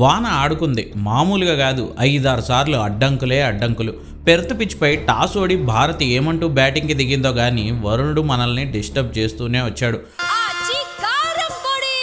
వాన ఆడుకుంది. మామూలుగా కాదు ఐదారు సార్లు అడ్డంకులే అడ్డంకులు. పెర్త్ పిచ్పై టాస్ ఓడి భారత్ ఏమంటూ బ్యాటింగ్కి దిగిందో కానీ వరుణుడు మనల్ని డిస్టర్బ్ చేస్తూనే వచ్చాడు. కారం పొడి!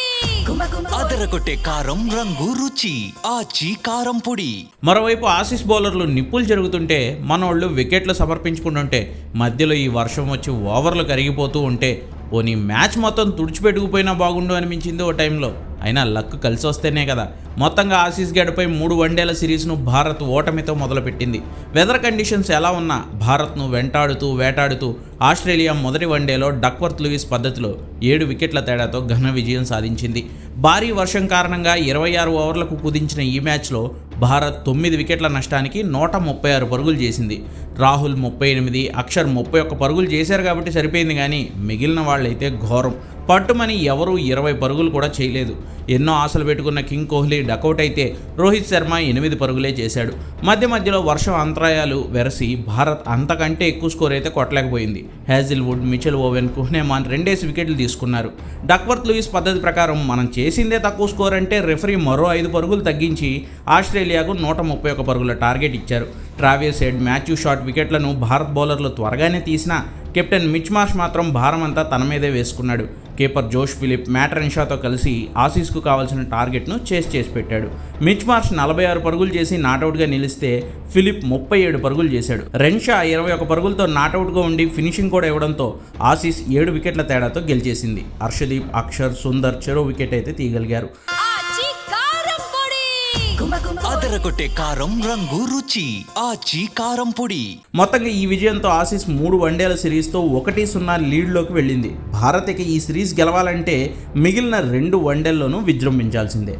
అదరగొట్టే కారం రంగు రుచి ఆచి కారం పొడి. మరోవైపు ఆసీస్ బౌలర్లు నిప్పులు జరుగుతుంటే మనోళ్ళు వికెట్లు సమర్పించుకుంటుంటే మధ్యలో ఈ వర్షం వచ్చి ఓవర్లు కరిగిపోతూ ఉంటే పోనీ మ్యాచ్ మొత్తం తుడిచిపెట్టుకుపోయినా బాగుండు అనిపించింది ఓ టైంలో. అయినా లక్ కలిసి వస్తేనే కదా. మొత్తంగా ఆసీస్ గడిపై మూడు వన్డేల సిరీస్ను భారత్ ఓటమితో మొదలుపెట్టింది. వెదర్ కండిషన్స్ ఎలా ఉన్నా భారత్ను వెంటాడుతూ వేటాడుతూ ఆస్ట్రేలియా మొదటి వన్డేలో డక్వర్త్ లూయిస్ పద్ధతిలో ఏడు వికెట్ల తేడాతో ఘన విజయం సాధించింది. భారీ వర్షం కారణంగా ఇరవై ఆరు ఓవర్లకు కుదించిన ఈ మ్యాచ్లో భారత్ తొమ్మిది వికెట్ల నష్టానికి నూట ముప్పై ఆరు పరుగులు చేసింది. రాహుల్ ముప్పై ఎనిమిది అక్షర్ ముప్పై ఒక్క పరుగులు చేశారు కాబట్టి సరిపోయింది కానీ మిగిలిన వాళ్ళైతే ఘోరం. పట్టుమని ఎవరూ ఇరవై పరుగులు కూడా చేయలేదు. ఎన్నో ఆశలు పెట్టుకున్న కింగ్ కోహ్లీ డకౌట్ అయితే రోహిత్ శర్మ ఎనిమిది పరుగులే చేశాడు. మధ్య మధ్యలో వర్షం అంతరాయాలు వెరసి భారత్ అంతకంటే ఎక్కువ స్కోర్ అయితే కొట్టలేకపోయింది. హ్యాజిల్వుడ్ మిచెల్ ఓవెన్ కుహ్నేమాన్ రెండేసి వికెట్లు తీసుకున్నారు. డక్వర్త్ లూయిస్ పద్ధతి ప్రకారం మనం చేసిందే తక్కువ స్కోర్ అంటే రెఫరీ మరో ఐదు పరుగులు తగ్గించి ఆస్ట్రేలియాకు నూట ముప్పై ఒక పరుగుల టార్గెట్ ఇచ్చారు. ట్రావెల్ సెడ్ మాథ్యూ షార్ట్ వికెట్లను భారత్ బౌలర్లు త్వరగానే తీసినా కెప్టెన్ మిచ్ మార్ష్ మాత్రం భారం అంతా తన మీదే వేసుకున్నాడు. కీపర్ జోష్ ఫిలిప్ మ్యాట్ రెన్షాతో కలిసి ఆసీస్కు కావాల్సిన టార్గెట్ను చేస్ చేసి పెట్టాడు. మిచ్ మార్ష్ నలభై ఆరు పరుగులు చేసి నాటౌట్గా నిలిస్తే ఫిలిప్ ముప్పై ఏడు పరుగులు చేశాడు. రెన్షా ఇరవై ఒక పరుగులతో నాటౌట్గా ఉండి ఫినిషింగ్ కూడా ఇవ్వడంతో ఆసీస్ ఏడు వికెట్ల తేడాతో గెలిచేసింది. హర్షదీప్ అక్షర్ సుందర్ చెరో వికెట్ అయితే తీయగలిగారు. అదరగొట్టే కారం రంగు రుచి ఆచి కారం పొడి. మొత్తంగా ఈ విజయంతో ఆసీస్ మూడు వన్డేల సిరీస్తో ఒకటి సున్నా లీడ్లోకి వెళ్ళింది. భారత్ ఈ సిరీస్ గెలవాలంటే మిగిలిన రెండు వన్డేల్లోనూ విజృంభించాల్సిందే.